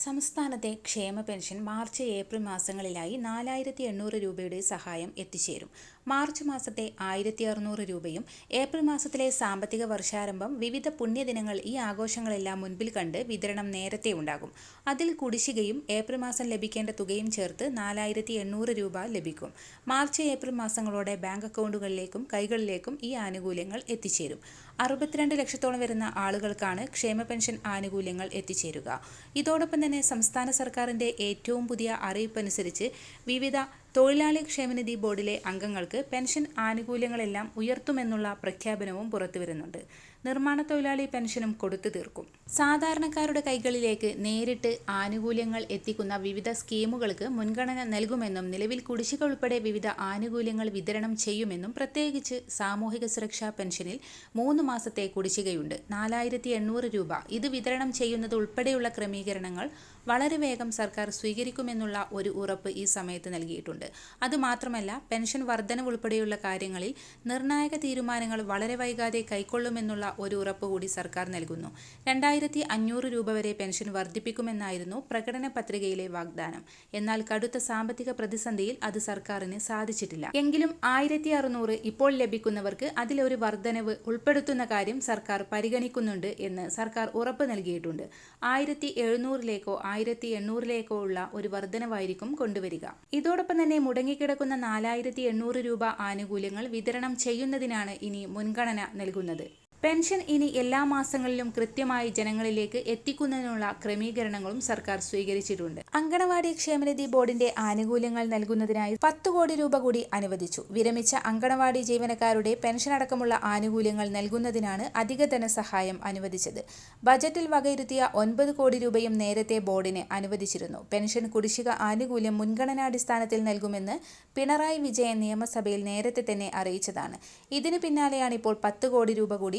സംസ്ഥാനത്തെ ക്ഷേമ pension March April മാസങ്ങളിലായി നാലായിരത്തി എണ്ണൂറ് രൂപയുടെ സഹായം എത്തിച്ചേരും. മാർച്ച് മാസത്തെ ആയിരത്തി അറുന്നൂറ് രൂപയും ഏപ്രിൽ മാസത്തിലെ സാമ്പത്തിക വർഷാരംഭം വിവിധ പുണ്യദിനങ്ങൾ ഈ ആഘോഷങ്ങളെല്ലാം മുൻപിൽ കണ്ട് വിതരണം നേരത്തെ ഉണ്ടാകും. അതിൽ കുടിശ്ശികയും ഏപ്രിൽ മാസം ലഭിക്കേണ്ട തുകയും ചേർത്ത് നാലായിരത്തി എണ്ണൂറ് രൂപ ലഭിക്കും. മാർച്ച് ഏപ്രിൽ മാസങ്ങളോടെ ബാങ്ക് അക്കൗണ്ടുകളിലേക്കും കൈകളിലേക്കും ഈ ആനുകൂല്യങ്ങൾ എത്തിച്ചേരും. അറുപത്തിരണ്ട് ലക്ഷത്തോളം വരുന്ന ആളുകൾക്കാണ് ക്ഷേമ പെൻഷൻ ആനുകൂല്യങ്ങൾ എത്തിച്ചേരുക. ഇതോടൊപ്പം തന്നെ സംസ്ഥാന സർക്കാരിന്റെ ഏറ്റവും പുതിയ അറിയിപ്പനുസരിച്ച് വിവിധ തൊഴിലാളി ക്ഷേമനിധി ബോർഡിലെ അംഗങ്ങൾക്ക് പെൻഷൻ ആനുകൂല്യങ്ങളെല്ലാം ഉയർത്തുമെന്നുള്ള പ്രഖ്യാപനവും പുറത്തുവരുന്നുണ്ട്. നിർമ്മാണ തൊഴിലാളി പെൻഷനും കൊടുത്തു തീർക്കും. സാധാരണക്കാരുടെ കൈകളിലേക്ക് നേരിട്ട് ആനുകൂല്യങ്ങൾ എത്തിക്കുന്ന വിവിധ സ്കീമുകൾക്ക് മുൻഗണന നൽകുമെന്നും നിലവിൽ കുടിശ്ശിക ഉൾപ്പെടെ വിവിധ ആനുകൂല്യങ്ങൾ വിതരണം ചെയ്യുമെന്നും പ്രത്യേകിച്ച് സാമൂഹിക സുരക്ഷാ പെൻഷനിൽ മൂന്ന് മാസത്തെ കുടിശ്ശികയുണ്ട്. നാലായിരത്തി എണ്ണൂറ് രൂപ. ഇത് വിതരണം ചെയ്യുന്നത് ഉൾപ്പെടെയുള്ള ക്രമീകരണങ്ങൾ വളരെ വേഗം സർക്കാർ സ്വീകരിക്കുമെന്നുള്ള ഒരു ഉറപ്പ് ഈ സമയത്ത് നൽകിയിട്ടുണ്ട്. അതുമാത്രമല്ല പെൻഷൻ വർധനവ് ഉൾപ്പെടെയുള്ള കാര്യങ്ങളിൽ നിർണായക തീരുമാനങ്ങൾ വളരെ വൈകാതെ കൈക്കൊള്ളുമെന്നുള്ള ഒരു ഉറപ്പ് കൂടി സർക്കാർ നൽകുന്നു. രണ്ടായിരത്തി അഞ്ഞൂറ് രൂപ വരെ പെൻഷൻ വർദ്ധിപ്പിക്കുമെന്നായിരുന്നു പ്രകടന പത്രികയിലെ വാഗ്ദാനം. എന്നാൽ കടുത്ത സാമ്പത്തിക പ്രതിസന്ധിയിൽ അത് സർക്കാരിന് സാധിച്ചിട്ടില്ല. എങ്കിലും ആയിരത്തി അറുന്നൂറ് ഇപ്പോൾ ലഭിക്കുന്നവർക്ക് അതിലൊരു വർധനവ് ഉൾപ്പെടുത്തുന്ന കാര്യം സർക്കാർ പരിഗണിക്കുന്നുണ്ട് എന്ന് സർക്കാർ ഉറപ്പ് നൽകിയിട്ടുണ്ട്. ആയിരത്തി എഴുന്നൂറിലേക്കോ ആയിരത്തി എണ്ണൂറിലേക്കോ ഉള്ള ഒരു വർധനവായിരിക്കും കൊണ്ടുവരിക. ഇതോടൊപ്പം തന്നെ മുടങ്ങിക്കിടക്കുന്ന നാലായിരത്തി എണ്ണൂറ് രൂപ ആനുകൂല്യങ്ങൾ വിതരണം ചെയ്യുന്നതിനാണ് ഇനി മുൻഗണന നൽകുന്നത് പെൻഷൻ ഇനി എല്ലാ മാസങ്ങളിലും കൃത്യമായി ജനങ്ങളിലേക്ക് എത്തിക്കുന്നതിനുള്ള ക്രമീകരണങ്ങളും സർക്കാർ സ്വീകരിച്ചിട്ടുണ്ട്. അങ്കണവാടി ക്ഷേമനിധി ബോർഡിന്റെ ആനുകൂല്യങ്ങൾ നൽകുന്നതിനായി പത്ത് കോടി രൂപ കൂടി അനുവദിച്ചു. വിരമിച്ച അങ്കണവാടി ജീവനക്കാരുടെ പെൻഷൻ അടക്കമുള്ള ആനുകൂല്യങ്ങൾ നൽകുന്നതിനാണ് അധിക ധനസഹായം അനുവദിച്ചത്. ബജറ്റിൽ വകയിരുത്തിയ ഒൻപത് കോടി രൂപയും നേരത്തെ ബോർഡിന് അനുവദിച്ചിരുന്നു. പെൻഷൻ കുടിശ്ശിക ആനുകൂല്യം മുൻഗണനാടിസ്ഥാനത്തിൽ നൽകുമെന്ന് പിണറായി വിജയൻ നിയമസഭയിൽ നേരത്തെ തന്നെ അറിയിച്ചതാണ്. ഇതിനു പിന്നാലെയാണ് ഇപ്പോൾ പത്ത് കോടി രൂപ കൂടി